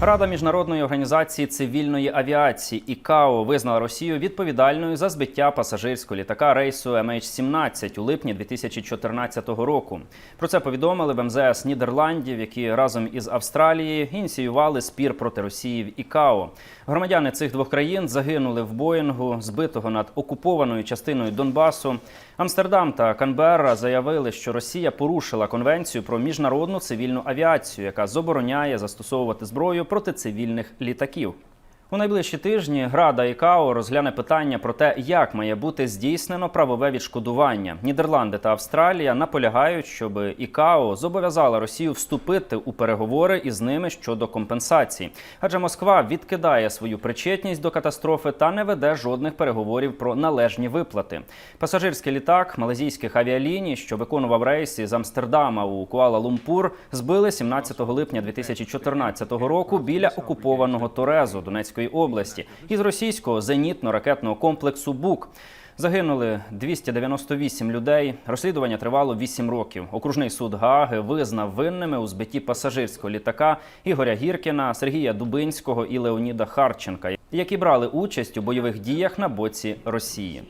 Рада міжнародної організації цивільної авіації ІКАО визнала Росію відповідальною за збиття пасажирського літака рейсу MH17 у липні 2014 року. Про це повідомили в МЗС Нідерландів, які разом із Австралією ініціювали спір проти Росії в ІКАО. Громадяни цих двох країн загинули в Боїнгу, збитого над окупованою частиною Донбасу. Амстердам та Канберра заявили, що Росія порушила конвенцію про міжнародну цивільну авіацію, яка забороняє застосовувати зброю проти цивільних літаків. У найближчі тижні Рада ІКАО розгляне питання про те, як має бути здійснено правове відшкодування. Нідерланди та Австралія наполягають, щоб ІКАО зобов'язала Росію вступити у переговори із ними щодо компенсацій. Адже Москва відкидає свою причетність до катастрофи та не веде жодних переговорів про належні виплати. Пасажирський літак малазійських авіаліній, що виконував рейси з Амстердама у Куала-Лумпур, збили 17 липня 2014 року біля окупованого Торезу Донецької області із російського зенітно-ракетного комплексу БУК. Загинули 298 людей. Розслідування тривало 8 років. Окружний суд Гааги визнав винними у збитті пасажирського літака Ігоря Гіркіна, Сергія Дубинського і Леоніда Харченка, які брали участь у бойових діях на боці Росії.